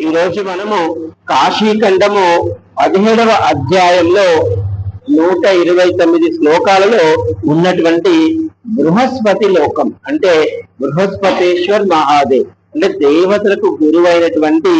ఈ రోజు మనము కాశీఖండము పదిహేడవ అధ్యాయంలో నూట ఇరవై తొమ్మిది శ్లోకాలలో ఉన్నటువంటి బృహస్పతి లోకం అంటే బృహస్పతేశ్వర్ మహాదేవ్ అంటే దేవతలకు గురువైనటువంటి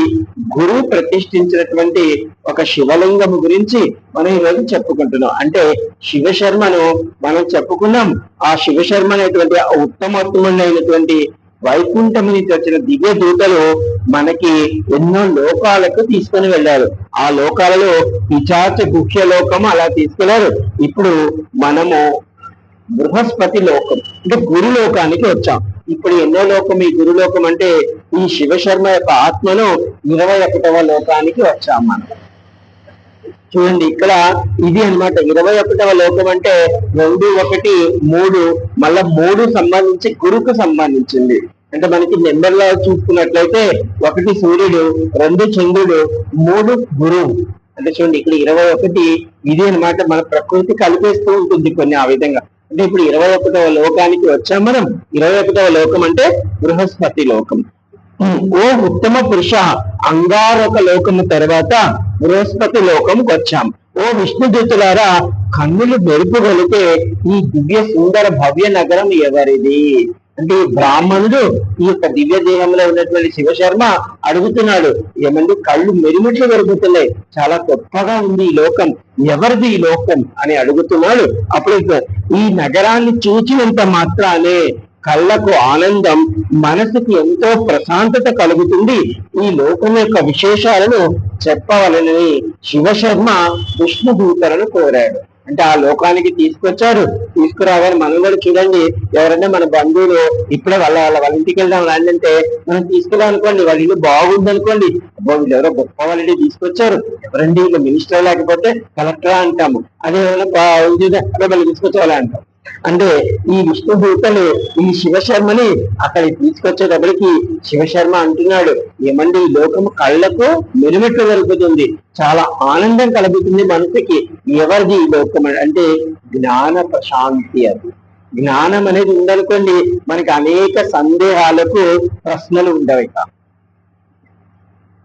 గురువు ప్రతిష్ఠించినటువంటి ఒక శివలింగము గురించి మనం ఈరోజు చెప్పుకుంటున్నాం. అంటే శివశర్మను మనం చెప్పుకున్నాం. ఆ శివశర్మ అనేటువంటి ఆ ఉత్తమోత్తమైనటువంటి వైకుంఠం నుంచి వచ్చిన దివ్య దూతలు మనకి ఎన్నో లోకాలకు తీసుకొని వెళ్ళారు. ఆ లోకాలలో పిచాచ గుహ్య లోకము అలా తీసుకెళ్ళారు. ఇప్పుడు మనము బృహస్పతి లోకం అంటే గురు లోకానికి వచ్చాం. ఇప్పుడు ఎన్నో లోకం ఈ గురులోకం అంటే ఈ శివశర్మ యొక్క ఆత్మను ఇరవై ఒకటవ లోకానికి వచ్చాం మనం. చూడండి ఇక్కడ ఇది అన్నమాట. ఇరవై ఒకటవ లోకం అంటే రెండు ఒకటి మూడు మళ్ళా మూడు సంబంధించి గురుకు సంబంధించింది. అంటే మనకి నెంబర్లో చూసుకున్నట్లయితే ఒకటి సూర్యుడు రెండు చంద్రుడు మూడు గురువు. అంటే చూడండి ఇక్కడ ఇరవై ఒకటి ఇది అన్నమాట మన ప్రకృతి కలిపేస్తూ ఉంటుంది కొన్ని ఆ విధంగా. అంటే ఇప్పుడు ఇరవై ఒకటవ లోకానికి వచ్చాం మనం. ఇరవై ఒకటవ లోకం అంటే బృహస్పతి లోకం. ఓ ఉత్తమ పురుష అంగారక లోకము తర్వాత బృహస్పతి లోకంకి వచ్చాం. ఓ విష్ణుదూతులారా కన్నులు మెరుపుగలితే ఈ దివ్య సుందర భవ్య నగరం ఎవరిది? అంటే బ్రాహ్మణుడు ఈ యొక్క దివ్య దేహంలో ఉన్నటువంటి శివశర్మ అడుగుతున్నాడు ఏమండి కళ్ళు మెరిమిట్లు పెరుగుతున్నాయి. చాలా గొప్పగా ఉంది ఈ లోకం. ఎవరిది ఈ లోకం? అని అడుగుతున్నాడు. అప్పుడు ఈ నగరాన్ని చూచినంత మాత్రానే కళ్ళకు ఆనందం మనసుకి ఎంతో ప్రశాంతత కలుగుతుంది. ఈ లోకం యొక్క విశేషాలను చెప్పవలనని శివశర్మ విష్ణుదూతలను కోరాడు. అంటే ఆ లోకానికి తీసుకొచ్చారు తీసుకురాగానే మనం కూడా చూడండి. ఎవరైనా మన బంధువులు ఇప్పుడే వాళ్ళ వాళ్ళ వాళ్ళ ఇంటికి వెళ్దాం రాండి అంటే మనం తీసుకెళ్ళాం అనుకోండి. వాళ్ళ ఇల్లు బాగుంది అనుకోండి. అబ్బో వీళ్ళు ఎవరో గొప్ప వాళ్ళని తీసుకొచ్చారు. ఎవరండి? వీళ్ళు మినిస్టర్ లేకపోతే కలెక్టర్ అంటాము. అదే ఏమైనా బాగుంది తీసుకొచ్చేవాళ్ళ అంటాం. అంటే ఈ విష్ణుదూతలు ఈ శివశర్మని అక్కడికి తీసుకొచ్చేటప్పటికి శివశర్మ అంటున్నాడు ఏమండి ఈ లోకం కళ్ళకు మెరుమెట్లు కలుపుతుంది చాలా ఆనందం కలుగుతుంది మనసుకి. ఎవరిది ఈ లోకం అంటే జ్ఞాన ప్రశాంతి అది. జ్ఞానం అనేది ఉందనుకోండి మనకి అనేక సందేహాలకు ప్రశ్నలు ఉండవు ఇక.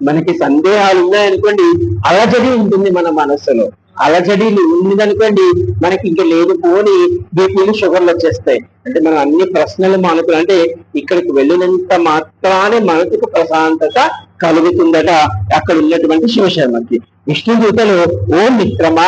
మనకి సందేహాలు ఉన్నాయనుకోండి అలజడి ఉంటుంది మన మనస్సులో అలజడి ఉందనుకోండి మనకి ఇంకా లేదు పోని బీపీలు షుగర్లు వచ్చేస్తాయి. అంటే మనం అన్ని ప్రశ్నలు మానుకుని అంటే ఇక్కడికి వెళ్ళినంత మాత్రానే మనసుకు ప్రశాంతత కలుగుతుందట అక్కడ ఉన్నటువంటి శివశర్మకి. విష్ణుదూతలు ఓ మిత్రమా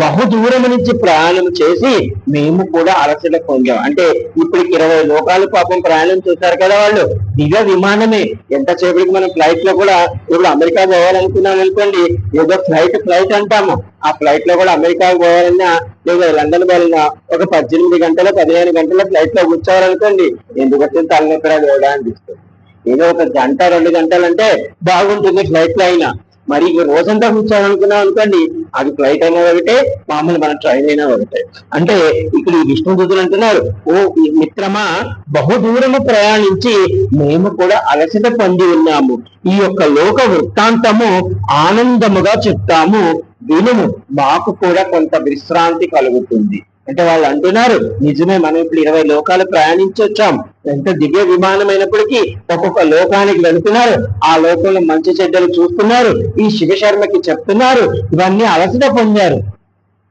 బహు దూరం నుంచి ప్రయాణం చేసి మేము కూడా అలసట పొందాం. అంటే ఇప్పటికి ఇరవై లోకాలు పాపం ప్రయాణం చేశారు కదా వాళ్ళు. దిగ విమానమే. ఎంతసేపటికి మనం ఫ్లైట్లో కూడా ఇప్పుడు అమెరికా పోవాలనుకున్నాం అనుకోండి ఏదో ఫ్లైట్ ఫ్లైట్ అంటాము. ఆ ఫ్లైట్లో కూడా అమెరికా పోవాలన్నా లేదా లండన్ పోవాలన్నా ఒక పద్దెనిమిది గంటల పదిహేను గంటల ఫ్లైట్లో కూర్చోవాలనుకోండి ఎందుకు వచ్చింది తలనొప్పిరా కూడా అనిపిస్తుంది. ఏదో ఒక గంట రెండు గంటలు అంటే బాగుంటుంది ఫ్లైట్లో అయినా. మరి ఇక రోజంతా కూర్చోవాలనుకున్నాం అనుకోండి అది ఫ్లైట్ అయినా ఒకటే మామూలు మన ట్రైన్ అయినా ఒకటే. అంటే ఇక్కడ ఈ విష్ణుదూతులు అంటున్నారు ఓ ఈ మిత్రమా బహుదూరము ప్రయాణించి మేము కూడా అలసట పొంది ఉన్నాము. ఈ యొక్క లోక వృత్తాంతము ఆనందముగా చెప్తాము. వినుము మాకు కూడా కొంత విశ్రాంతి కలుగుతుంది. అంటే వాళ్ళు అంటున్నారు నిజమే మనం ఇప్పుడు ఇరవై లోకాలు ప్రయాణించొచ్చాం ఎంత దివ్య విమానం అయినప్పటికీ ఒక్కొక్క లోకానికి వెళుతున్నారు. ఆ లోకంలో మంచి చెడ్డలు చూస్తున్నారు. ఈ శివశర్మకి చెప్తున్నారు. ఇవన్నీ అలసట పొందారు.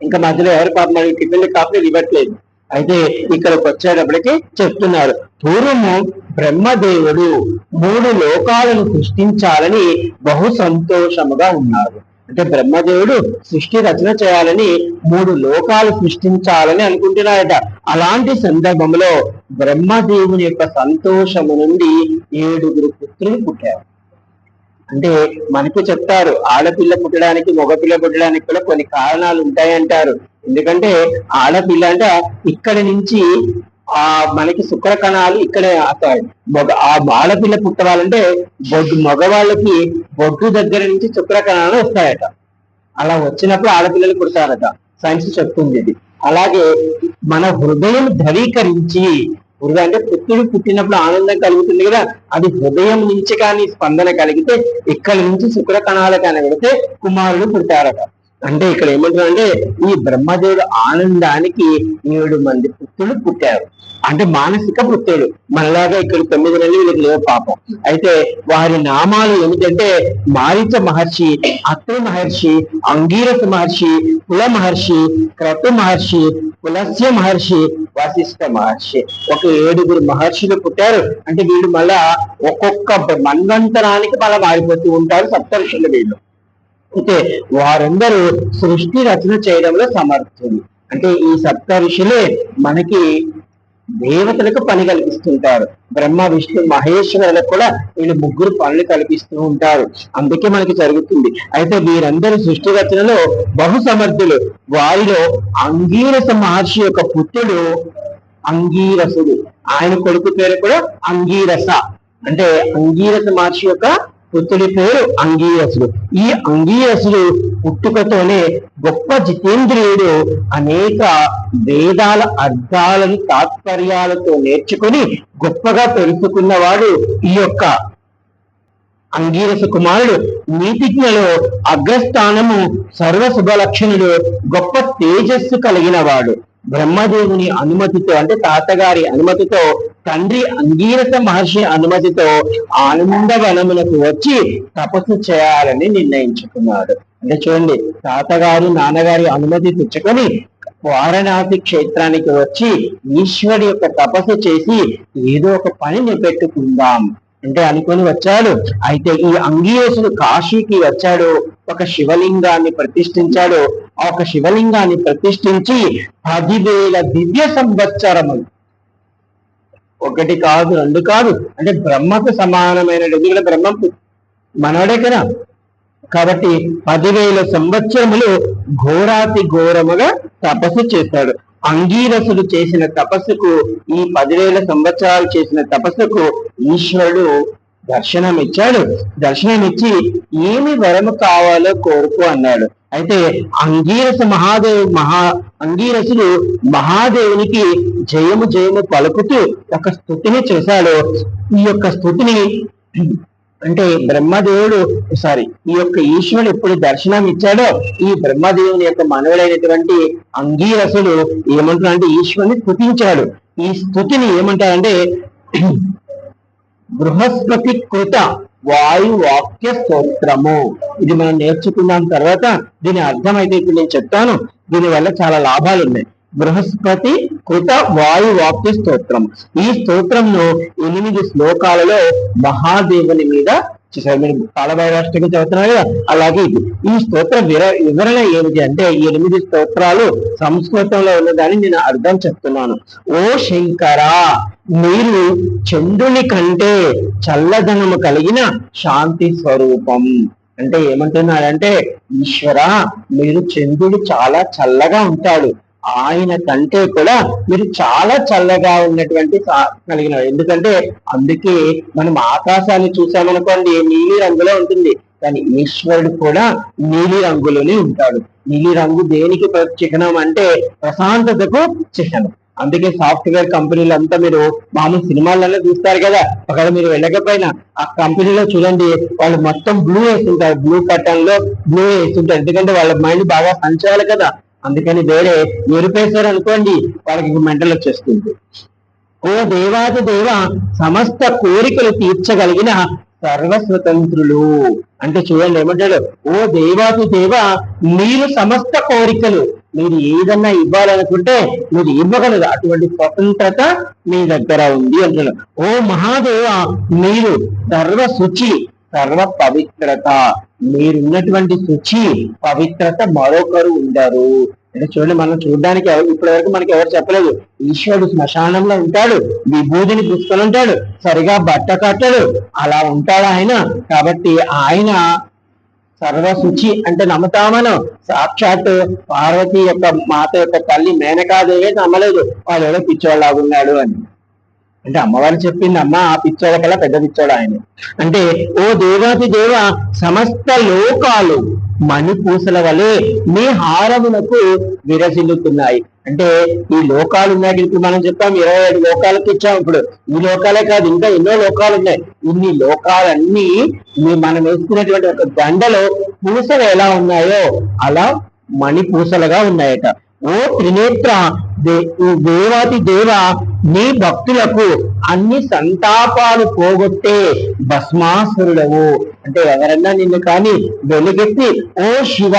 ఇంకా మధ్యలో ఎవరు పాపం మనకి టిఫిన్లు కాఫీ ఇవ్వట్లేదు. అయితే ఇక్కడికి వచ్చేటప్పటికి చెప్తున్నారు పూర్వము బ్రహ్మదేవుడు మూడు లోకాలను సృష్టించాలని బహు సంతోషముగా ఉన్నారు. అంటే బ్రహ్మదేవుడు సృష్టి రచన చేయాలని మూడు లోకాలు సృష్టించాలని అనుకుంటున్నారట అలాంటి సందర్భంలో బ్రహ్మదేవుని యొక్క సంతోషము నుండి ఏడుగురు పుత్రులు పుట్టారు. అంటే మనకు చెప్తారు ఆడపిల్ల పుట్టడానికి మగపిల్ల పుట్టడానికి కూడా కొన్ని కారణాలు ఉంటాయంటారు. ఎందుకంటే ఆడపిల్ల అంటే ఇక్కడి నుంచి ఆ మనకి శుక్ర కణాలు ఇక్కడే ఆ ఆడపిల్ల పుట్టవాలంటే బొడ్డు మగవాళ్ళకి బొడ్డు దగ్గర నుంచి శుక్ర కణాలు వస్తాయట. అలా వచ్చినప్పుడు ఆడపిల్లలు పుడతారట. సైన్స్ చెప్తుంది ఇది. అలాగే మన హృదయం ధరీకరించి హృదయం అంటే పుత్రుడు పుట్టినప్పుడు ఆనందం కలుగుతుంది కదా అది హృదయం నుంచి కానీ స్పందన కలిగితే ఇక్కడి నుంచి శుక్ర కణాలు కానీ పెడితే కుమారుడు పుడతారట. అంటే ఇక్కడ ఏమంటారు అంటే ఈ బ్రహ్మదేవుడు ఆనందానికి ఏడు మంది పుత్రులు పుట్టారు. అంటే మానసిక పుత్రులు. మనలాగా ఇక్కడ తొమ్మిది నెలలు వీళ్ళకి లేవు పాపం. అయితే వారి నామాలు ఏమిటంటే మారిత మహర్షి అత్రి మహర్షి అంగీరస మహర్షి కుల మహర్షి క్రతు మహర్షి పులస్య మహర్షి వశిష్ఠ మహర్షి. ఒక ఏడుగురు మహర్షులు పుట్టారు. అంటే వీళ్ళు మళ్ళా ఒక్కొక్క మన్వంతరానికి మళ్ళా మారిపోతూ ఉంటారు సప్తర్షులు వీళ్ళు. అయితే వారందరూ సృష్టి రచన చేయడంలో సమర్థులు. అంటే ఈ సప్త ఋషులే మనకి దేవతలకు పని కల్పిస్తుంటారు. బ్రహ్మ విష్ణు మహేశ్వరులకు కూడా వీళ్ళు ముగ్గురు పనులు కల్పిస్తూ ఉంటారు. అందుకే మనకి జరుగుతుంది. అయితే వీరందరూ సృష్టి రచనలో బహు సమర్థులు. వారిలో అంగీరస మహర్షి యొక్క పుత్రుడు అంగీరసుడు. ఆయన కొడుకు పేరు కూడా అంగీరస. అంటే అంగీరస మహర్షి యొక్క పుత్రుడి పేరు అంగీయసుడు. ఈ అంగీయసుడు పుట్టుకతోనే గొప్ప జితేంద్రియుడు అనేక వేదాల అర్థాలను తాత్పర్యాలతో నేర్చుకుని గొప్పగా పెరుచుకున్నవాడు ఈ యొక్క అంగీరస కుమారుడు. నీతిజ్ఞలో అగ్రస్థానము సర్వ శుభలక్షణుడు గొప్ప తేజస్సు కలిగిన వాడు బ్రహ్మదేవుని అనుమతితో అంటే తాతగారి అనుమతితో తండ్రి అంగీరస మహర్షి అనుమతితో ఆనందవనములకు వచ్చి తపస్సు చేయాలని నిర్ణయించుకున్నాడు. అంటే చూడండి తాతగారు నాన్నగారి అనుమతి తెచ్చుకొని వారణాసి క్షేత్రానికి వచ్చి ఈశ్వరి యొక్క తపస్సు చేసి ఏదో ఒక పని పెట్టుకుందాం అంటే అనుకొని వచ్చాడు. అయితే ఈ అంగీరసుడు కాశీకి వచ్చాడు. ఒక శివలింగాన్ని ప్రతిష్ఠించాడు. ఆ ఒక శివలింగాన్ని ప్రతిష్ఠించి పదివేల దివ్య సంవత్సరములు ఒకటి కాదు రెండు కాదు. అంటే బ్రహ్మకు సమానమైన ఎందుకంటే బ్రహ్మం మనవడే కదా. కాబట్టి పదివేల సంవత్సరములు ఘోరాతి ఘోరముగా తపస్సు చేశాడు అంగీరసుడు చేసిన తపస్సుకు ఈ పదివేల సంవత్సరాలు చేసిన తపస్సుకు ఈశ్వరుడు దర్శనం ఇచ్చాడు దర్శనం ఇచ్చి ఏమి వరము కావాలో కోరుకు అన్నాడు. అయితే అంగీరస మహాదేవ్ మహా అంగీరసుడు మహాదేవునికి జయము జయము పలుకుతూ ఒక స్థుతిని చేశాడు. ఈ యొక్క స్థుతిని అంటే బ్రహ్మదేవుడు సారీ ఈ యొక్క ఈశ్వరుడు ఎప్పుడు దర్శనం ఇచ్చాడో ఈ బ్రహ్మదేవుని యొక్క మనవుడైనటువంటి అంగీరసుడు ఏమంటున్నాడంటే ఈశ్వరుని స్థుతించాడు. ఈ స్థుతిని ఏమంటారంటే బృహస్పతి కృత వాయువాక్య స్తోత్రము ఇది మనం నేర్చుకున్నాం తర్వాత దీని అర్థం అయితే ఇప్పుడు నేను చెప్తాను. దీని వల్ల చాలా లాభాలు ఉన్నాయి బృహస్పతి కృత వాయువాక్య స్తోత్రం ఈ స్తోత్రంలో ఎనిమిది శ్లోకాలలో మహాదేవుని మీద చూసారు మీరు కాలభైరాష్టకి చదువుతున్నారు కదా. అలాగే ఇది. ఈ స్తోత్ర విర వివరణ ఏమిటి అంటే ఈ ఎనిమిది స్తోత్రాలు సంస్కృతంలో ఉన్నదాన్ని నేను అర్థం చెప్తున్నాను. ఓ శంకర మీరు చంద్రుని కంటే చల్లదనము కలిగిన శాంతి స్వరూపం. అంటే ఏమంటున్నాడంటే ఈశ్వర మీరు చంద్రుడు చాలా చల్లగా ఉంటాడు. ఆయన కంటే కూడా మీరు చాలా చల్లగా ఉన్నటువంటి కలిగిన ఎందుకంటే అందుకే మనం ఆకాశాన్ని చూసామనుకోండి నీలి రంగులో ఉంటుంది. కానీ ఈశ్వరుడు కూడా నీలి రంగులోనే ఉంటాడు. నీలి రంగు దేనికి చిహ్నం అంటే ప్రశాంతతకు చిహ్నం. అందుకే సాఫ్ట్వేర్ కంపెనీలు అంతా మీరు మామూలు సినిమాలలో చూస్తారు కదా. ఒకవేళ మీరు వెళ్ళకపోయినా ఆ కంపెనీలో చూడండి వాళ్ళు మొత్తం బ్లూ వేస్తుంటారు బ్లూ లో బ్లూ వేస్తుంటారు ఎందుకంటే వాళ్ళ మైండ్ బాగా పనిచేయాలి కదా. అందుకని వేరే నిరుపేశారు అనుకోండి వాళ్ళకి మెంటల్ వచ్చేస్తుంది. ఓ దేవాది దేవ సమస్త కోరికలు తీర్చగలిగిన సర్వస్వతంత్రులు. అంటే చూడండి ఏమంటాడు? ఓ దేవాది దేవ మీరు సమస్త కోరికలు మీరు ఏదన్నా ఇవ్వాలనుకుంటే మీరు ఇవ్వగలరు. అటువంటి స్వతంత్రత మీ దగ్గర ఉంది అంటున్నారు ఓ మహాదేవ మీరు సర్వ శుచి సర్వ పవిత్రత మీరున్నటువంటి శుచి పవిత్రత మరొకరు ఉండరు. అంటే చూడండి మనం చూడడానికి ఇప్పటి వరకు మనకి ఎవరు చెప్పలేదు. ఈశ్వరుడు శ్మశానంలో ఉంటాడు విభూతిని పుస్తకం ఉంటాడు సరిగా బట్ట కట్టడు అలా ఉంటాడు ఆయన. కాబట్టి ఆయన సర్వశుచి అంటే నమ్ముతామను. సాక్షాత్ పార్వతి యొక్క మాత యొక్క తల్లి మేనకాదేవి నమ్మలేదు. వాళ్ళు ఎవడో పిచ్చోళ్ళలాగున్నాడు అని. అంటే అమ్మవారు చెప్పింది అమ్మ ఆ పిచ్చోడ కల్లా పెద్ద పిచ్చోడు ఆయన. అంటే ఓ దేవాది దేవ సమస్త లోకాలు మణిపూసల వలె మీ హారమునకు విరజిల్లుతున్నాయి. అంటే ఈ లోకాలు ఉన్నాయి. ఇప్పుడు మనం చెప్పాం ఇరవై ఏడు లోకాలకు ఇచ్చాం. ఇప్పుడు ఈ లోకాలే కాదు ఇంకా ఎన్నో లోకాలు ఉన్నాయి. ఇన్ని లోకాలన్నీ మనం వేసుకునేటువంటి ఒక దండలో పూసలు ఎలా ఉన్నాయో అలా మణిపూసలుగా ఉన్నాయట. ఓ త్రినేత్ర ఓ దేవాతి దేవ నీ భక్తులకు అన్ని సంతాపాలు పోగొట్టే భస్మాసురుడవు. అంటే ఎవరన్నా నిన్ను కానీ వెలుగెత్తి ఓ శివ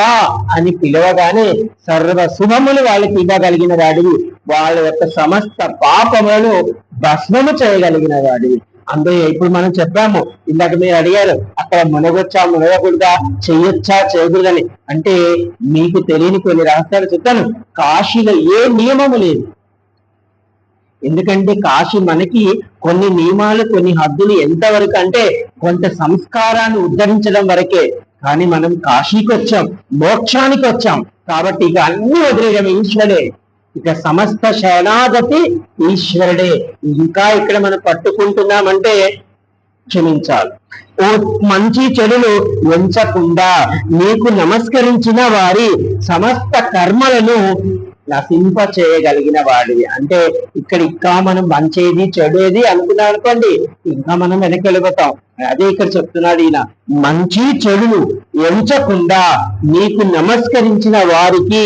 అని పిలవగానే సర్వ శుభములు వాళ్ళకి ఇవ్వగలిగిన వాడివి. వాళ్ళ యొక్క సమస్త పాపములను భస్మము చేయగలిగిన వాడివి. అందుకే ఇప్పుడు మనం చెప్పాము. ఇందాక మీరు అడిగారు అక్కడ మునగొచ్చా మునగకూడదా చెయ్యొచ్చా చేయకూడదని అంటే మీకు తెలియని కొన్ని రహస్యాలు చెప్తాను. కాశీలో ఏ నియమము లేదు. ఎందుకంటే కాశీ మనకి కొన్ని నియమాలు కొన్ని హద్దులు ఎంతవరకు అంటే కొంత సంస్కారాన్ని ఉద్ధరించడం వరకే. కానీ మనం కాశీకి వచ్చాం మోక్షానికి వచ్చాం కాబట్టి ఇక అన్ని వదిలేయడం ఈశ్వరే ఇక సమస్త శరణాగతి ఈశ్వరుడే. ఇంకా ఇక్కడ మనం పట్టుకుంటున్నామంటే క్షమించాలి. ఓ మంచి చెడులు ఎంచకుండా నీకు నమస్కరించిన వారి సమస్త కర్మలను నశింప చేయగలిగిన వాడివి. అంటే ఇక్కడ ఇంకా మనం మంచేది చెడేది అనుకున్నాం అనుకోండి ఇంకా మనం వెనక్కి వెళ్ళిపోతాం అదే ఇక్కడ చెప్తున్నాడు ఈయన. మంచి చెడులు ఎంచకుండా నీకు నమస్కరించిన వారికి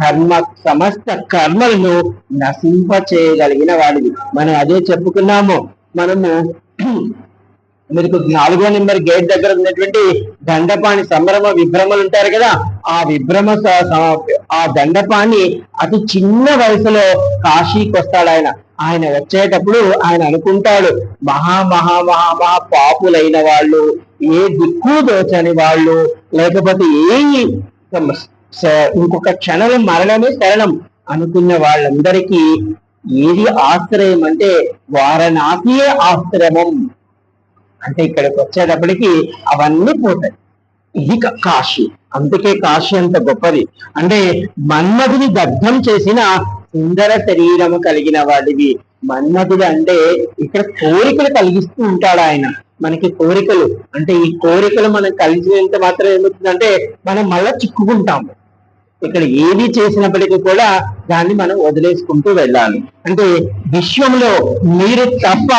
కర్మ సమస్త కర్మలను నశింప చేయగలిగిన వాడివి. మనం అదే చెప్పుకున్నాము. మనము మీకు నాలుగో నెంబర్ గేట్ దగ్గర ఉన్నటువంటి దండపాణి సంభ్రమ విభ్రమలు ఉంటారు కదా ఆ విభ్రమ ఆ దండపాణి అతి చిన్న వయసులో కాశీకి వస్తాడు ఆయన ఆయన వచ్చేటప్పుడు ఆయన అనుకుంటాడు మహా మహా మహా మహా పాపులైన వాళ్ళు ఏ దిక్కు దోచని వాళ్ళు లేకపోతే ఏ ఇంకొక క్షణం మరణమే శరణం అనుకున్న వాళ్ళందరికీ ఏది ఆశ్రయం అంటే వారణాసియే ఆశ్రమం. అంటే ఇక్కడికి వచ్చేటప్పటికి అవన్నీ పోతాయి. ఇది కాశీ. అందుకే కాశీ అంత గొప్పది. అంటే మన్మధుని దగ్ధం చేసిన సుందర శరీరము కలిగిన వాడివి. మన్మధుడు అంటే ఇక్కడ కోరికలు కలిగిస్తూ ఉంటాడు ఆయన. మనకి కోరికలు. అంటే ఈ కోరికలు మనం కలిసినంత మాత్రం ఏమవుతుందంటే మనం మళ్ళా చిక్కుకుంటాము. ఇక్కడ ఏది చేసినప్పటికీ కూడా దాన్ని మనం వదిలేసుకుంటూ వెళ్ళాలి. అంటే విశ్వంలో మీరు తప్ప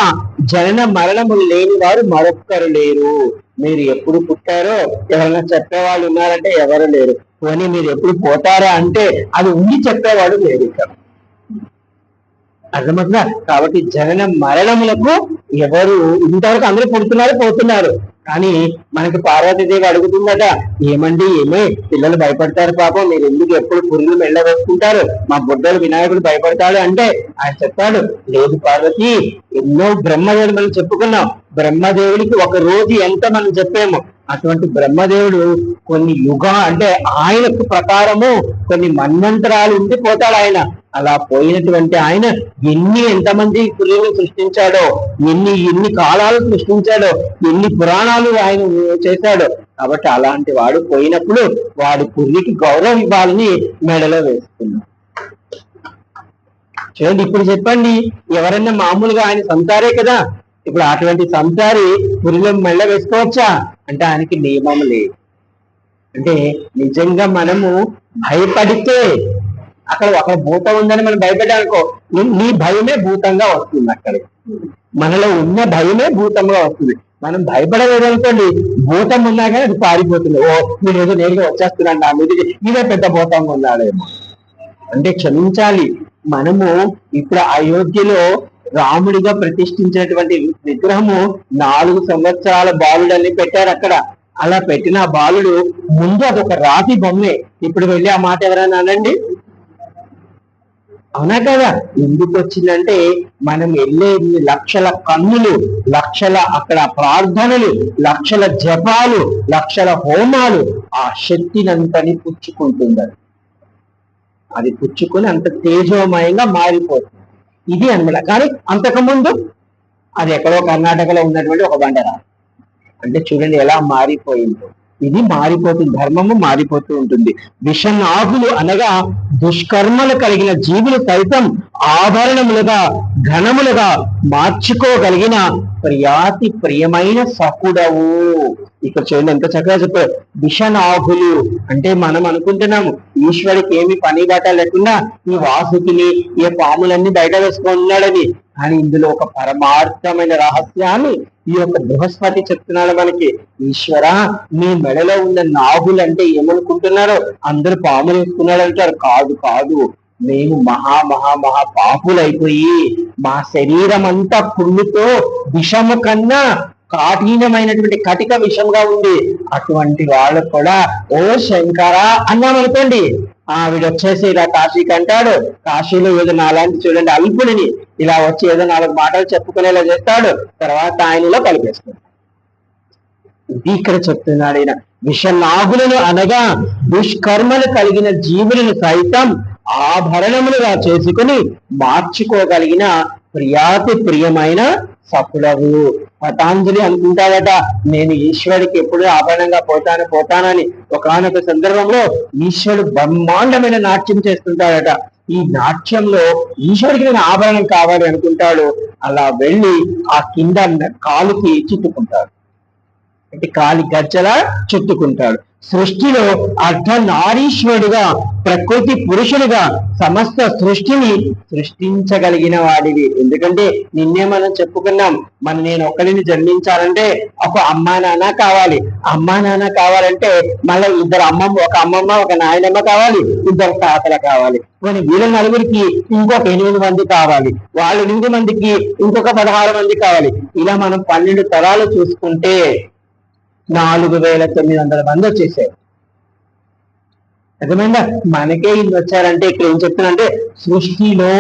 జనన మరణములు లేని వారు మరొక్కరు లేరు. మీరు ఎప్పుడు పుట్టారో ఎవరైనా చెప్పేవాళ్ళు ఉన్నారంటే ఎవరు లేరు. పోనీ మీరు ఎప్పుడు పోతారా అంటే అది ఉండి చెప్పేవాడు లేరు ఇక్కడ. అర్థమవుతుందా? కాబట్టి జనన మరణములకు ఎవరు ఇంతవరకు అందరూ పుడుతున్నారు పోతున్నారు. కానీ మనకి పార్వతీదేవి అడుగుతుందట ఏమండి ఏమే? పిల్లలు భయపడతారు పాపం మీరు ఎందుకు ఎప్పుడు పురుగులు మెళ్ళ వేసుకుంటారు? మా బుడ్డలు వినాయకుడు భయపడతాడు అంటే ఆయన చెప్తాడు లేదు పార్వతి ఎన్నో బ్రహ్మదేవుడు మనం చెప్పుకున్నాం. బ్రహ్మదేవుడికి ఒక రోజు ఎంత మనం చెప్పాము? అటువంటి బ్రహ్మదేవుడు కొన్ని యుగ అంటే ఆయనకు ప్రకారము కొన్ని మన్వంతరాలు ఉండి పోతాడు ఆయన. అలా పోయినటువంటి ఆయన ఎన్ని ఎంతమంది పురులను సృష్టించాడో ఎన్ని ఎన్ని కాలాలు సృష్టించాడో ఎన్ని పురాణాలు ఆయన చేశాడో. కాబట్టి అలాంటి వాడు పోయినప్పుడు వాడి పుర్రికి గౌరవం ఇవ్వాలని మెడలో వేసుకున్నాడు. చూడండి ఇప్పుడు చెప్పండి ఎవరైనా మామూలుగా ఆయన సంసారే కదా? ఇప్పుడు అటువంటి సంసారి పురిలో మెళ్ళ వేసుకోవచ్చా? అంటే ఆయనకి నియమం లేదు. అంటే నిజంగా మనము భయపడితే అక్కడ ఒక భూతం ఉందని మనం భయపడ్డానుకో నీ- భయమే భూతంగా వస్తుంది అక్కడ. మనలో ఉన్న భయమే భూతంగా వస్తుంది. మనం భయపడలేదు అనుకోండి భూతం ఉన్నా కానీ అది పారిపోతుంది. ఓ మీరు ఏదో నేరుగా వచ్చేస్తున్నాను నా మీదకి ఇదే పెద్ద భూతంగా ఉన్నాడేమో. అంటే క్షమించాలి. మనము ఇప్పుడు అయోధ్యలో రాముడిగా ప్రతిష్ఠించినటువంటి విగ్రహము నాలుగు సంవత్సరాల బాలుడని పెట్టారు అక్కడ. అలా పెట్టిన బాలుడు ముందు అదొక రాతి బొమ్మే. ఇప్పుడు వెళ్ళి ఆ మాట ఎవరైనా అనండి? అవునా కదా? ఎందుకు వచ్చిందంటే మనం వెళ్ళే లక్షల కన్నులు లక్షల అక్కడ ప్రార్థనలు లక్షల జపాలు లక్షల హోమాలు ఆ శక్తినంతని పుచ్చుకుంటుంది అది. అది పుచ్చుకొని అంత తేజోమయంగా మారిపోతుంది. ఇది అనమాట కానీ అంతకుముందు అది ఎక్కడో కర్ణాటకలో ఉన్నటువంటి ఒక బండరా అంటే చూడండి ఎలా మారిపోయిందో. ఇది మారిపోతుంది ధర్మము మారిపోతూ ఉంటుంది. విషనాగులు అనగా దుష్కర్మలు కలిగిన జీవులు సైతం ఆభరణములుగా ఘనములుగా మార్చుకోగలిగిన ప్రియాతి ప్రియమైన సకుడవు. ఇక్కడ చూడండి ఎంత చక్కగా చెప్పారు. విషనాగులు అంటే మనం అనుకుంటున్నాము ఈశ్వరుడికి ఏమి పని బాట లేకుండా ఈ వాసుకిని ఈ పాములన్నీ బయట వేసుకుంటున్నాడని. కానీ ఇందులో ఒక పరమార్థమైన రహస్యాన్ని ఈ యొక్క బృహస్పతి చెప్తున్నాడు మనకి. ఈశ్వర మీ మెడలో ఉన్న నాగులు అంటే ఏమనుకుంటున్నారో అందరూ పాములు వేసుకున్నాడు అంటారు. కాదు కాదు. మేము మహా మహా మహా పాపులైపోయి మా శరీరం అంతా పుల్లుతో విషము కన్నా కాఠినమైనటువంటి కటిక విషంగా ఉంది. అటువంటి వాళ్ళు కూడా ఓ శంకర అన్నామనుకోండి ఆవిడ వచ్చేసి ఇలా కాశీకి అంటాడు. కాశీలో ఏదో నాలాంటి చూడండి అల్పుడిని. ఇలా వచ్చి ఏదో నాలుగు మాటలు చెప్పుకునేలా చేస్తాడు. తర్వాత ఆయనలో కలిపేస్తాడు ఇది ఇక్కడ చెప్తున్నాడు ఈయన విషనాగులను అనగా దుష్కర్మలు కలిగిన జీవులను సైతం ఆభరణములుగా చేసుకుని మార్చుకోగలిగిన ప్రియాతి ప్రియమైన సఫులవు. పతాంజలి అనుకుంటాడట నేను ఈశ్వరుడికి ఎప్పుడూ ఆభరణంగా పోతాను పోతానని. ఒకనొక సందర్భంలో ఈశ్వరుడు బ్రహ్మాండమైన నాట్యం చేస్తుంటాడట. ఈ నాట్యంలో ఈశ్వరుడికి నేను ఆభరణం కావాలి అనుకుంటాడు. అలా వెళ్ళి ఆ కింద కాలుకి చుట్టుకుంటాడు. అంటే కాలి గజ్జల చుట్టుకుంటాడు. సృష్టిలో అర్ధనారీశ్వరుడుగా ప్రకృతి పురుషుడుగా సమస్త సృష్టిని సృష్టించగలిగిన వాడివి. ఎందుకంటే నిన్నే మనం చెప్పుకున్నాం మన నేను ఒక్కడిని జన్మించాలంటే ఒక అమ్మా నాన్న కావాలి. అమ్మా నాన్న కావాలంటే మళ్ళీ ఇద్దరు అమ్మమ్మ ఒక అమ్మమ్మ ఒక నాయనమ్మ కావాలి ఇద్దరు తాతలు కావాలి. మరి వీళ్ళ నలుగురికి ఇంకొక ఎనిమిది మంది కావాలి. వాళ్ళ ఎనిమిది మందికి ఇంకొక పదహారు మంది కావాలి. ఇలా మనం పన్నెండు తరాలు చూసుకుంటే నాలుగు వేల తొమ్మిది వందల మంది వచ్చేసారు. అర్థమైందా? మనకే ఇన్ని వచ్చారంటే ఇక్కడ ఏం చెప్తున్నానంటే సృష్టిలో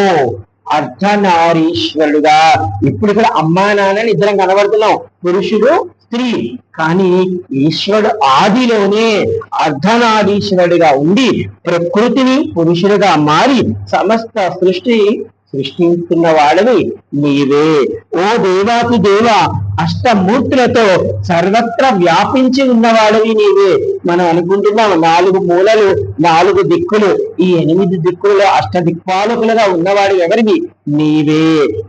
అర్ధనారీశ్వరుడుగా ఇప్పుడు ఇక్కడ అమ్మా నాన్నని ఇద్దరం కనబడుతున్నాం. పురుషుడు స్త్రీ. కానీ ఈశ్వరుడు ఆదిలోనే అర్ధనారీశ్వరుడిగా ఉండి ప్రకృతిని పురుషుడుగా మారి సమస్త సృష్టి సృష్టిస్తున్న వాడవి నీవే. ఓ దేవాతి దేవ అష్టమూర్తులతో సర్వత్ర వ్యాపించి ఉన్నవాడవి నీవే. మనం అనుకుంటున్నాం నాలుగు మూలలు నాలుగు దిక్కులు ఈ ఎనిమిది దిక్కులలో అష్ట దిక్పాలకులుగా ఉన్నవాడు ఎవరివి? నీవే.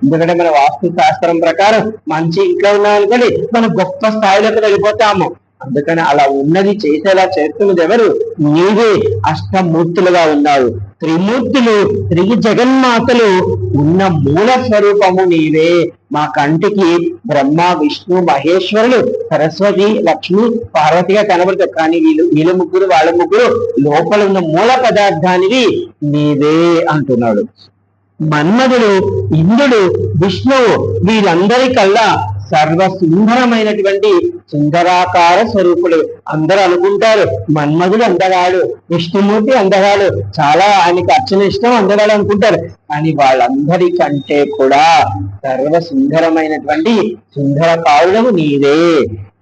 ఎందుకంటే మన వాస్తు శాస్త్రం ప్రకారం మంచి ఇంట్లో ఉన్నాం అనుకోండి మనం గొప్ప స్థాయిలోకి వెళ్ళిపోతాము. అందుకని అలా ఉన్నది చేసేలా చేస్తున్నది ఎవరు? నీవే అష్టమూర్తులుగా ఉన్నావు. త్రిమూర్తులు త్రి జగన్మాతలు ఉన్న మూల స్వరూపము నీవే. మా కంటికి బ్రహ్మ విష్ణు మహేశ్వరులు సరస్వతి లక్ష్మి పార్వతిగా కనబడతారు. కానీ వీళ్ళు వీళ్ళ ముగ్గురు వాళ్ళ ముగ్గురు లోపల ఉన్న మూల పదార్థానివి నీవే అంటున్నాడు. మన్మధుడు ఇంద్రుడు విష్ణువు వీళ్ళందరికల్లా కల్లా సుందరమైనటువంటి సుందరాకార స్వరూపుడు అందరూ అనుకుంటారు మన్మధుడు అందగాడు విష్ణుమూర్తి అందగాడు చాలా ఆయనకి అర్చన ఇష్టం అందగాడు అనుకుంటారు. కానీ వాళ్ళందరికంటే కూడా సర్వ సుందరమైనటువంటి సుందరకారుడము నీవే.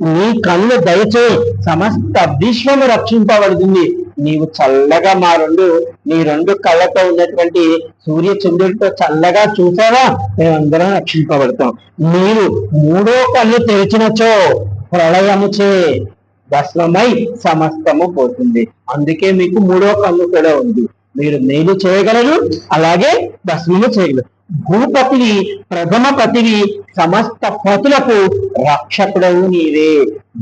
నీ కళ్ళు దయచే సమస్త విశ్వము రక్షింపబడుతుంది. నీవు చల్లగా మా రెండు నీ రెండు కళ్ళతో ఉన్నటువంటి సూర్య చంద్రుడితో చల్లగా చూసావా? మేమందరం రక్షింపబడతాం. మీరు మూడో కళ్ళు తెరిచినచో ప్రళయముచే భస్మమై సమస్తము పోతుంది. అందుకే మీకు మూడో కళ్ళు కూడా ఉంది. మీరు మేలు చేయగలరు అలాగే భస్మము చేయగలరు. భూపతివి ప్రథమ పతివి సమస్త పతులకు రక్షకుడవు నీవే.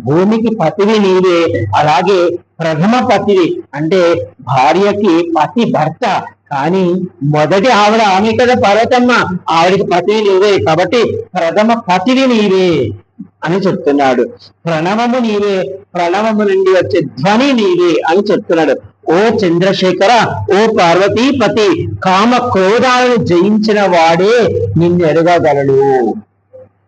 భూమికి పతివి నీవే అలాగే ప్రథమ పతివి అంటే భార్యకి పతి భర్త కానీ మొదటి ఆవిడ ఆమె కదా పర్వతమ్మ ఆవిడకి పతివి నీవే కాబట్టి ప్రథమ పతివి నీవే అని చెప్తున్నాడు. ప్రణవము నీవే ప్రణవము నుండి వచ్చే ధ్వని నీవే అని చెప్తున్నాడు. ఓ చంద్రశేఖర ఓ పార్వతీపతి కామ క్రోధాలను జయించిన వాడే నిన్ను ఎరగగలడు.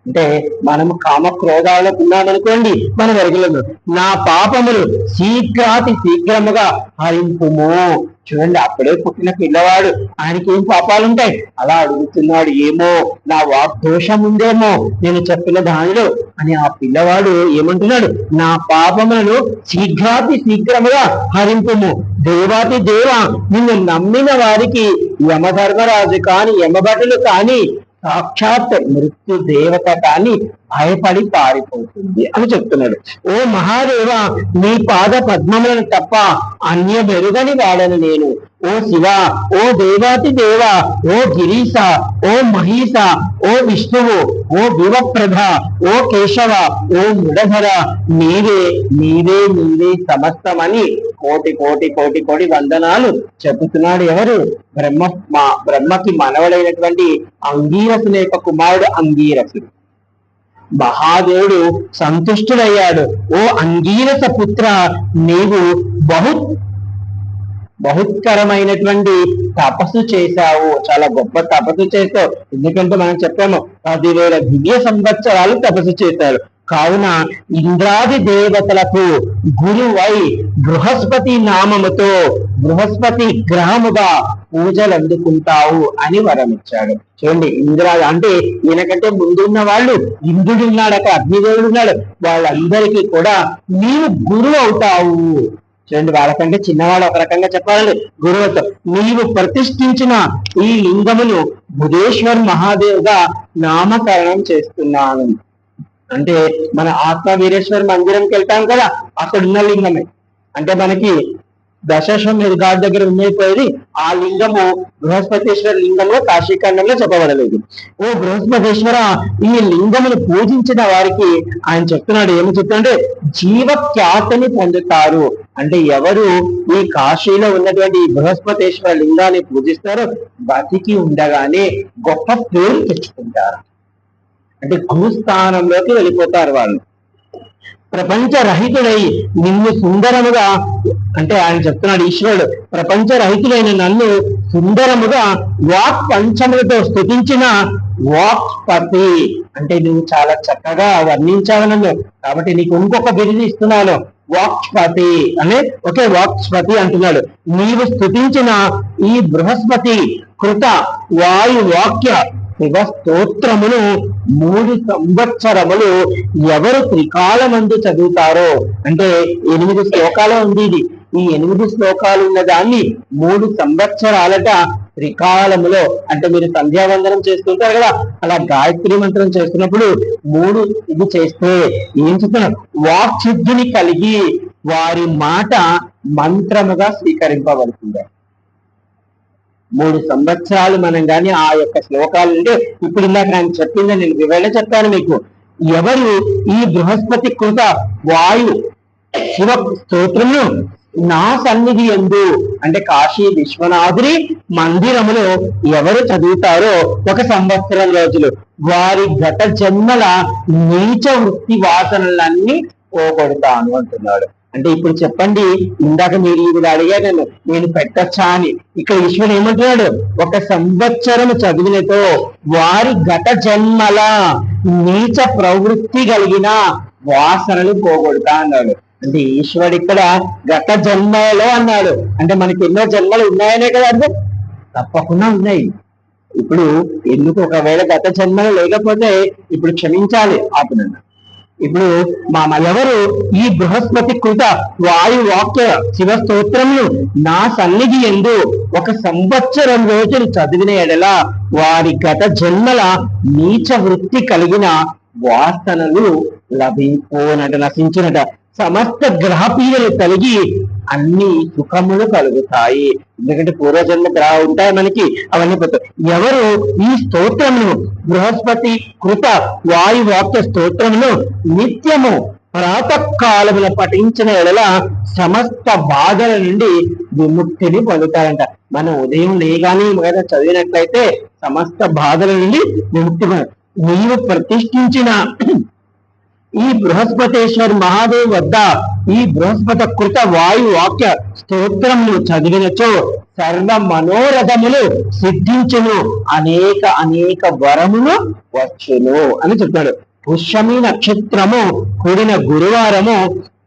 అంటే మనము కామ క్రోధాలకు ఉన్నామనుకోండి మనం ఎరగలేదు నా పాపములు శీఘ్రాతి శీఘ్రముగా హరింపుము. చూడండి అప్పుడే పుట్టిన పిల్లవాడు. ఆయనకి ఏం పాపాలు ఉంటాయి అలా అడుగుతున్నాడు ఏమో నా వాగ్దోషం ఉందేమో నేను చెప్పిన దానిలో. అని ఆ పిల్లవాడు ఏమంటున్నాడు? నా పాపములను శీఘ్రాతి శీఘ్రముగా హరింపుము. దేవాతి దేవ నిన్ను నమ్మిన వారికి యమధర్మరాజు కాని యమభటులు కాని సాక్షాత్ మృత్యు దేవత కానీ భయపడి పారిపోతుంది అని చెప్తున్నాడు. ఓ మహాదేవ నీ పాద పద్మములను తప్ప అన్య మెరుగని వాడను నేను ఓ శివ ఓ దేవాతి దేవ ఓ గిరీశ ఓ మహీష ఓ విష్ణువు ఓ వివప్రభ ఓ కేశవ ఓ ముడధర నీవే నీవే నీవే సమస్తమని కోటి కోటి కోటి కోటి వందనాలు చెబుతున్నాడు ఎవరు? బ్రహ్మ మా బ్రహ్మకి మనవడైనటువంటి అంగీరసుని యొక్క కుమారుడు అంగీరసుడు. మహాదేవుడు సంతుష్టుడయ్యాడు. ఓ అంగీరస పుత్ర నీవు బహు బహుత్కరమైనటువంటి తపస్సు చేశావు. చాలా గొప్ప తపస్సు చేశావు. ఎందుకంటే మనం చెప్పాము పదివేల దివ్య సంవత్సరాలు తపస్సు చేశారు. కావున ఇంద్రాది దేవతలకు గురువై బృహస్పతి నామముతో బృహస్పతి గ్రహముగా పూజలు అందుకుంటావు అని వరం ఇచ్చాడు. చూడండి ఇంద్రా అంటే ఈయనకంటే ముందున్న వాళ్ళు ఇంద్రుడు ఉన్నాడు అక్కడ అగ్నిదేవుడు ఉన్నాడు. వాళ్ళందరికీ కూడా నీవు గురువు అవుతావు. చూడండి వాళ్ళకంటే చిన్నవాడు ఒక రకంగా చెప్పాలండి గురువుతో నీవు ప్రతిష్ఠించిన ఈ లింగమును బుధేశ్వర్ మహాదేవ్గా నామకరణం చేస్తున్నాను. అంటే మన ఆత్మ వీరేశ్వర మందిరంకి వెళ్తాం కదా అక్కడ ఉన్న లింగమే. అంటే మనకి దశాశ్వమేధ ఘాట్ దగ్గర ఉండిపోయేది ఆ లింగము బృహస్పతేశ్వర లింగంలో కాశీఖండంలో చెప్పబడలేదు. ఓ బృహస్పతేశ్వర ఈ లింగమును పూజించిన వారికి ఆయన చెప్తున్నాడు ఏమి చెప్తుంటే జీవ ఖ్యాతిని పొందుతారు. అంటే ఎవరు ఈ కాశీలో ఉన్నటువంటి ఈ బృహస్పతేశ్వర లింగాన్ని పూజిస్తారో బతికి ఉండగానే గొప్ప పేరు తెచ్చుకుంటారు. అంటే భూస్థానంలోకి వెళ్ళిపోతారు వాళ్ళు. ప్రపంచ రహితుడై నిన్ను సుందరముగా అంటే ఆయన చెప్తున్నాడు ఈశ్వరుడు ప్రపంచ రహితులైన నన్ను సుందరముగా వాక్ పంచములతో స్థుతించిన వాక్పతి. అంటే నువ్వు చాలా చక్కగా వర్ణించావు నన్ను. కాబట్టి నీకు ఇంకొక బిరుదు ఇస్తున్నాను వాక్స్పతి అనే ఒకే వాక్స్పతి అంటున్నాడు. నీవు స్థుతించిన ఈ బృహస్పతి కృత వాయు వాక్య శివ స్తోత్రమును మూడు సంవత్సరములు ఎవరు త్రికాలమందు చదువుతారో. అంటే ఎనిమిది శ్లోకాలు ఉంది ఇది. ఈ ఎనిమిది శ్లోకాలు ఉన్న దాన్ని మూడు సంవత్సరాలట త్రికాలములో అంటే మీరు సంధ్యావందనం చేస్తుంటారు కదా అలా గాయత్రి మంత్రం చేస్తున్నప్పుడు మూడు ఇది చేస్తే ఏం చెప్తున్నారు వాక్సిద్ధిని కలిగి వారి మాట మంత్రముగా స్వీకరింపబడుతుంది. మూడు సంవత్సరాలు మనం కానీ ఆ యొక్క శ్లోకాలు అంటే ఇప్పుడు ఇందాక ఆయన చెప్పింది నేను వివరణ చెప్తాను మీకు. ఎవరు ఈ బృహస్పతి కృత వాయు శివ స్తోత్రమును నా సన్నిధి ఎందు అంటే కాశీ విశ్వనాథుని మందిరములో ఎవరు చదువుతారో ఒక సంవత్సరం రోజులు. వారి గత జన్మల నీచ వృత్తి వాసనలన్నీ పోగొడతాను అంటున్నాడు. అంటే ఇప్పుడు చెప్పండి ఇందాక మీరు ఇది అడిగా నేను నేను పెట్టచ్చా అని. ఇక్కడ ఈశ్వరుడు ఏమంటున్నాడు? ఒక సంవత్సరం చదివినతో వారి గత జన్మల నీచ ప్రవృత్తి కలిగిన వాసనలు పోగొడతా అన్నాడు. అంటే ఈశ్వరుడు ఇక్కడ గత జన్మలో అన్నాడు. అంటే మనకి ఎన్నో జన్మలు ఉన్నాయనే కదా అర్థం తప్పకుండా ఉన్నాయి. ఇప్పుడు ఎందుకు ఒకవేళ గత జన్మలు లేకపోతే ఇప్పుడు క్షమించాలి? ఆపునన్న ఇప్పుడు మా మలెవరు ఈ బృహస్పతి కృత వాయు వాక్య శివ స్తోత్రములు నా సన్నిధి ఎందు ఒక సంవత్సరం రోజులు చదివిన ఎడల వారి గత జన్మల నీచ వృత్తి కలిగిన వాసనలు లభింపోనట నశించినట. సమస్త గ్రహపీడలు కలిగి అన్ని సుఖములు కలుగుతాయి. ఎందుకంటే పూర్వజన్మ గ్రహ ఉంటాయి మనకి అవన్నీ పోతాయి. ఎవరు ఈ స్తోత్రమును బృహస్పతి కృత వాయువాప్త స్తోత్రమును నిత్యము ప్రాతకాలమున పఠించిన ఎడల సమస్త బాధల నుండి విముక్తిని పొందుతారంట. మనం ఉదయం లేగానే మీద చదివినట్లయితే సమస్త బాధల నుండి విముక్తి నీవు ప్రతిష్ఠించిన ఈ బృహస్పతేశ్వర్ మహాదేవ్ వద్ద ఈ బృహస్పత కృత వాయు వాక్య స్తోత్రములు చదివినచో సర్వ మనోరథములు సిద్ధించును. అనేక అనేక వరములు వచ్చును అని చెప్పాడు. పుష్యమి నక్షత్రము కూడిన గురువారము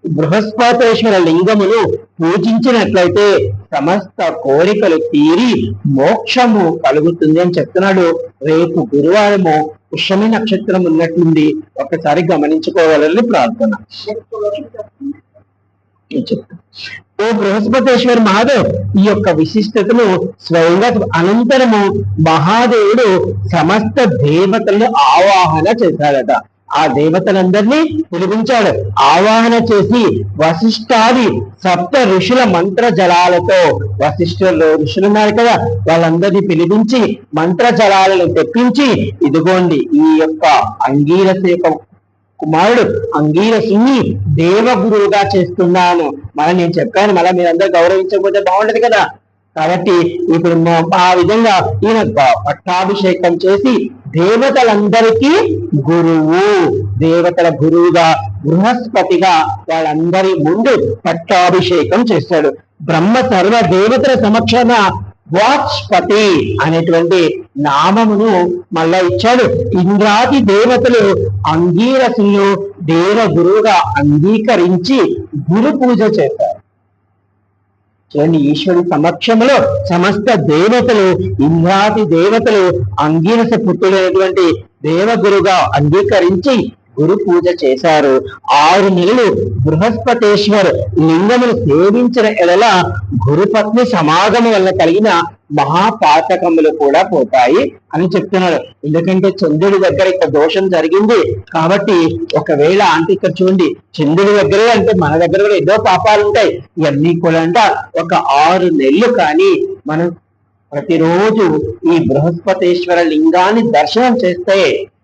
బృహస్పతేశ్వర లింగమును పూజించినట్లయితే సమస్త కోరికలు తీరి మోక్షము కలుగుతుంది అని చెప్తున్నాడు. రేపు గురువారము పుష్యమి నక్షత్రం ఉన్నట్లుంది. ఒకసారి గమనించుకోవాలని ప్రార్థన. ఓ బృహస్పతేశ్వర మహాదేవ్ ఈ యొక్క విశిష్టతను స్వయంగా అనంతరము మహాదేవుడు సమస్త దేవతలను ఆవాహన చేశాడట. ఆ దేవతలందరినీ పిలిపించాడు ఆవాహన చేసి వశిష్ఠాది సప్త ఋషుల మంత్ర జలాలతో వశిష్ఠులు ఋషులు ఉన్నారు కదా వాళ్ళందరినీ పిలిపించి మంత్ర జలాలను తెప్పించి ఇదిగోండి ఈ యొక్క అంగీరస యొక్క కుమారుడు అంగీరసుని దేవగురువుగా చేస్తున్నాను. మళ్ళీ నేను చెప్పాను మళ్ళీ మీరందరూ గౌరవించకపోతే బాగుంటది కదా. కాబట్టి ఇప్పుడు ఆ విధంగా ఈయన పట్టాభిషేకం చేసి దేవతలందరికీ గురువు దేవతల గురువుగా బృహస్పతిగా వాళ్ళందరి ముందు పట్టాభిషేకం చేశాడు బ్రహ్మ సర్వ దేవతల సమక్షణ వాచ్పతి అనేటువంటి నామమును మళ్ళా ఇచ్చాడు. ఇంద్రాది దేవతలు అంగీరసులు దేవ గురువుగా అంగీకరించి గురు పూజ చేశారు చూడండి ఈశ్వరుని సమక్షంలో సమస్త దేవతలు ఇంద్రాది దేవతలు అంగీరస పుత్రుడైనటువంటి దేవగురుగా అంగీకరించి గురు పూజ చేశారు. ఆరు నెలలు బృహస్పతేశ్వర్ లింగమును సేవించిన ఎడల గురుపత్ని సమాగమం వల్ల కలిగిన మహాపాతకములు కూడా పోతాయి అని చెప్తున్నాడు. ఎందుకంటే చంద్రుడి దగ్గర ఇక్కడ దోషం జరిగింది కాబట్టి ఒకవేళ అంటే ఇక్కడ చూడండి చంద్రుడి దగ్గరే అంటే మన దగ్గర కూడా ఎన్నో పాపాలు ఉంటాయి. ఇవన్నీ కూడా అంట ఒక ఆరు నెలలు కానీ మనం ప్రతిరోజు ఈ బృహస్పతేశ్వర లింగాన్ని దర్శనం చేస్తే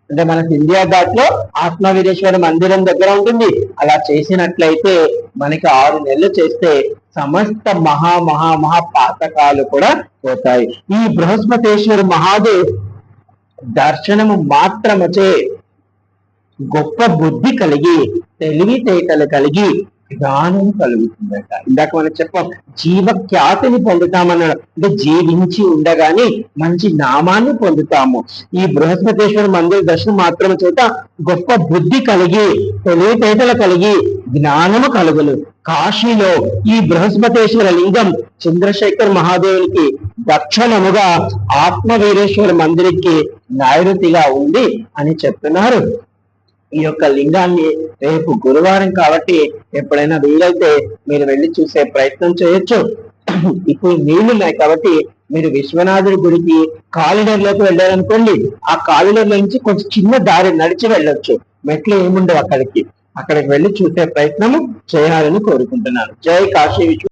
అంటే మన సింధియాబాద్లో ఆత్మవీరేశ్వర మందిరం దగ్గర ఉంటుంది. అలా చేసినట్లయితే మనకి ఆరు నెలలు చేస్తే సమస్త మహా మహా మహా పాతకాలు కూడా పోతాయి. ఈ బృహస్పతేశ్వర మహాదేవ్ దర్శనము మాత్రమచే గొప్ప బుద్ధి కలిగి తెలివితేటలు కలిగి జ్ఞానం కలుగుతుందట. ఇందాక మనం చెప్పాం జీవ ఖ్యాతిని పొందుతామన్నాడు. అంటే జీవించి ఉండగానే మంచి నామాన్ని పొందుతాము. ఈ బృహస్పతేశ్వర మందిర దర్శనం మాత్రం చేత గొప్ప బుద్ధి కలిగి తెలివితేటలు కలిగి జ్ఞానము కలుగులు కాశీలో ఈ బృహస్పతేశ్వర లింగం చంద్రశేఖర్ మహాదేవునికి దక్షిణముగా ఆత్మవీరేశ్వర మందిరికి నైరుతిగా ఉంది అని చెప్తున్నారు. ఈ యొక్క లింగాన్ని రేపు గురువారం కాబట్టి ఎప్పుడైనా వీలైతే మీరు వెళ్ళి చూసే ప్రయత్నం చేయొచ్చు. ఇప్పుడు నీళ్ళు ఉన్నాయి కాబట్టి మీరు విశ్వనాథుడి గుడికి కాలిడర్లోకి వెళ్ళారనుకోండి ఆ కాలిడర్ నుంచి కొంచెం చిన్న దారి నడిచి వెళ్ళొచ్చు. మెట్లు ఏముండవు అక్కడికి. అక్కడికి వెళ్ళి చూసే ప్రయత్నము చేయాలని కోరుకుంటున్నాను. జై కాశీ